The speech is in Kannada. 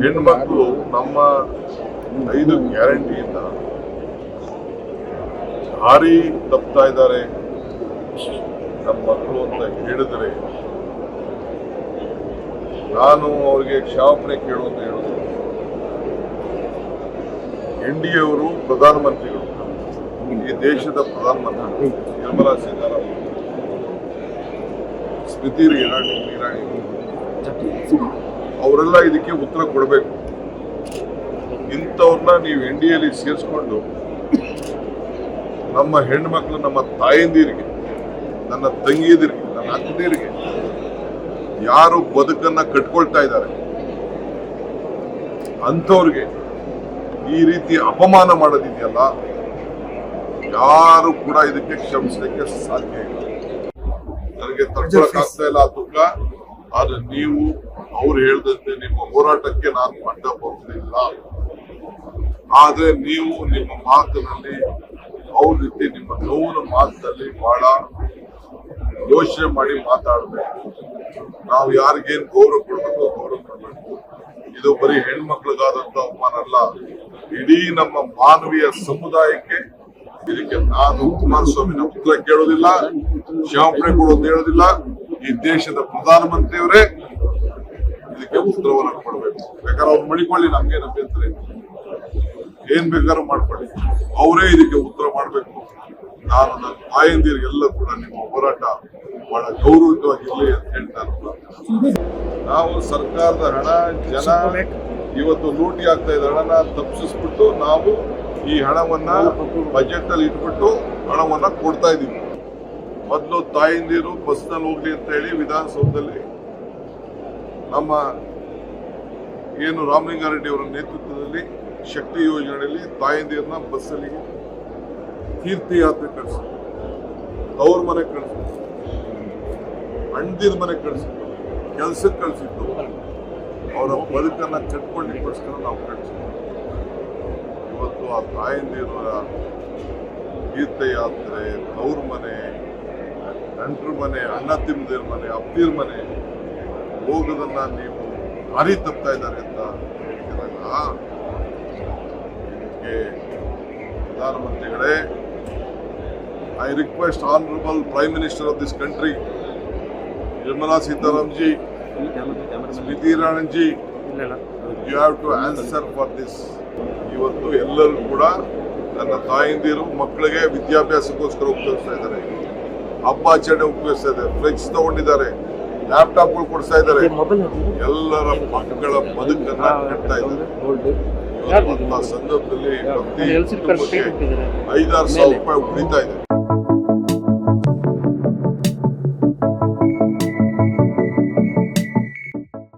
ಹೆಣ್ಮಕ್ಳು ನಮ್ಮ ಐದು ಗ್ಯಾರಂಟಿಯಿಂದ ಭಾರಿ ತಪ್ತಾ ಇದ್ದಾರೆ. ನಮ್ಮ ಮಕ್ಕಳು ಅಂತ ಹೇಳಿದರೆ ನಾನು ಅವರಿಗೆ ಕ್ಷಮಾಪಣೆ ಕೇಳು ಅಂತ ಹೇಳುದು. ಎನ್ ಡಿ ಅವರು ಪ್ರಧಾನಮಂತ್ರಿಗಳು. ಈ ದೇಶದ ಪ್ರಧಾನಮಂತ್ರಿ ನಿರ್ಮಲಾ ಸೀತಾರಾಮನ್. ಸ್ಮೃತಿ ಇರಾಣಿ ಇರಾನಿ. ಅವರೆಲ್ಲ ಇದಕ್ಕೆ ಉತ್ತರ ಕೊಡಬೇಕು. ಇಂಥವ್ರನ್ನ ನೀವು ಎನ್ ಡಿ ಎಲ್ಲಿ ಸೇರಿಸ್ಕೊಂಡು ನಮ್ಮ ಹೆಣ್ಮಕ್ಳು ನಮ್ಮ ತಾಯಂದಿರಿಗೆ ನನ್ನ ತಂಗಿಯದಿರಿಗೆ ನನ್ನ ಅಕ್ಕದಿರಿಗೆ ಯಾರು ಬದುಕನ್ನ ಕಟ್ಕೊಳ್ತಾ ಇದ್ದಾರೆ ಅಂಥವ್ರಿಗೆ ಈ ರೀತಿ ಅಪಮಾನ ಮಾಡೋದಿದೆಯಲ್ಲ ಯಾರು ಕೂಡ ಇದಕ್ಕೆ ಕ್ಷಮಿಸಲಿಕ್ಕೆ ಸಾಧ್ಯ ಇಲ್ಲ. ನನಗೆ ತಡ್ಕೊಳಕ್ ಆಗ್ತಾ ಇಲ್ಲ ಆ ದುಃಖ ಆದ್ರೆ ನೀವು ಅವ್ರು ಹೇಳ್ದಂತೆ ನಿಮ್ಮ ಹೋರಾಟಕ್ಕೆ ನಾನು ಅಡ್ಡ ಬರುವುದಿಲ್ಲ ಆದ್ರೆ ನೀವು ನಿಮ್ಮ ಮಾತಿನಲ್ಲಿ ಅವ್ರ ರೀತಿ ನಿಮ್ಮ ನೋವಿನ ಮಾತಿನಲ್ಲಿ ಬಹಳ ಯೋಚನೆ ಮಾಡಿ ಮಾತಾಡಬೇಕು. ನಾವು ಯಾರಿಗೇನು ಗೌರವ ಕೊಡ್ಬೇಕು ಗೌರವ ಕೊಡ್ಬೇಕು. ಇದು ಬರೀ ಹೆಣ್ಮಕ್ಳಿಗಾದಂತ ಅವಮಾನ ಅಲ್ಲ. ಇಡೀ ನಮ್ಮ ಮಾನವೀಯ ಸಮುದಾಯಕ್ಕೆ ಇದಕ್ಕೆ ನಾನು ಕುಮಾರಸ್ವಾಮಿನ ಉತ್ತರ ಕೇಳೋದಿಲ್ಲ, ಕ್ಷಮಾಪಣೆ ಕೊಡೋದು ಹೇಳೋದಿಲ್ಲ. ಈ ದೇಶದ ಪ್ರಧಾನಮಂತ್ರಿಯವರೇ ಇದಕ್ಕೆ ಉತ್ತರವನ್ನು ಕೊಡ್ಬೇಕು ಬೇಕಾದ್ರೆ ಅವ್ರು ಮಡಿಕೊಳ್ಳಿ ನಮ್ಗೇನು ಅಭ್ಯಂತರ. ಏನ್ ಬೇಕಾದ್ರೂ ಮಾಡ್ಕೊಳ್ಳಿ. ಅವರೇ ಇದಕ್ಕೆ ಉತ್ತರ ಮಾಡ್ಬೇಕು. ನಾನು ನನ್ನ ತಾಯಂದಿರಿಗೆಲ್ಲ ಕೂಡ ನಿಮ್ಮ ಹೋರಾಟ ಬಹಳ ಗೌರವಿತವಾಗಿರಲಿ ಅಂತ ಹೇಳ್ತಾ. ನಾವು ಸರ್ಕಾರದ ಹಣ, ಜನ ಇವತ್ತು ಲೂಟಿ ಆಗ್ತಾ ಇದ್ದ ಹಣನ ತಪ್ಪಿಸ್ಬಿಟ್ಟು ನಾವು ಈ ಹಣವನ್ನ ಬಜೆಟ್ ಅಲ್ಲಿ ಇಟ್ಬಿಟ್ಟು ಹಣವನ್ನ ಕೊಡ್ತಾ ಇದೀವಿ ಮೊದಲು ತಾಯಂದಿರು ಬಸ್ನಲ್ಲಿ ಹೋಗ್ಲಿ ಅಂತ ಹೇಳಿ ವಿಧಾನಸೌಧದಲ್ಲಿ ನಮ್ಮ ಏನು ರಾಮಲಿಂಗಾರೆಡ್ಡಿ ಅವರ ನೇತೃತ್ವದಲ್ಲಿ ಶಕ್ತಿ ಯೋಜನೆಯಲ್ಲಿ ತಾಯಂದಿರನ್ನ ಬಸ್ಸಲ್ಲಿ ಕೀರ್ತಿ ಯಾತ್ರೆ ಕಳಿಸಿದ್ರು. ಅವ್ರ ಮನೆ ಕಳಿಸಿದ್ರು. ಅಣ್ದಿರ ಮನೆ ಕಳಿಸಿದ್ರು. ಕೆಲ್ಸಕ್ಕೆ ಕಳಿಸಿದ್ದು ಅವರ ಬದುಕನ್ನ ಕಟ್ಕೊಳ್ಳಿಕ್ಕೋಸ್ಕರ ನಾವು ಕಳಿಸಿದ್ವಿ. ಇವತ್ತು ಆ ತಾಯಂದಿರ ಕೀರ್ತಯಾತ್ರೆ ತವ್ರ ಮನೆ ನೆಂಟ್ರ ಮನೆ ಅಣ್ಣ ತಿಮ್ಮದಿರ ಮನೆ, ಅಪ್ಪಿರ ಮನೆ ಹೋಗೋದನ್ನ ನೀವು ದಾರಿ ತಪ್ತಾ ಇದ್ದಾರೆ ಅಂತ ಇದಕ್ಕೆ ಪ್ರಧಾನಮಂತ್ರಿಗಳೇ I request honourable prime minister of this country Nirmala Sitaram ji Smriti Irani ji you have to answer for this ಇವತ್ತು ಎಲ್ಲರೂ ಕೂಡ ನನ್ನ ತಾಯಿಂದಿರು, ಮಕ್ಕಳಿಗೆ ವಿದ್ಯಾಭ್ಯಾಸಕ್ಕೋಸ್ಕರ ಉಪಯೋಗಿಸ್ತಾ ಇದ್ದಾರೆ. ಹಬ್ಬ ಆಚರಣೆ ಉಪಯೋಗಿಸ್ತಾ ಇದ್ದಾರೆ. ಫ್ಲೆಕ್ಸ್ ತಗೊಂಡಿದ್ದಾರೆ. ಲ್ಯಾಪ್ಟಾಪ್ಗಳು ಕೊಡ್ತಾ ಇದ್ದಾರೆ. ಎಲ್ಲರ ಮಕ್ಕಳ ಬದುಕನ್ನ ಕಟ್ತಾ ಇದ್ದಾರೆ. ಸಂದರ್ಭದಲ್ಲಿ ಪ್ರತಿ ಐದಾರು ಸಾವಿರ ರೂಪಾಯಿ ಉಳಿತಾ ಇದೆ.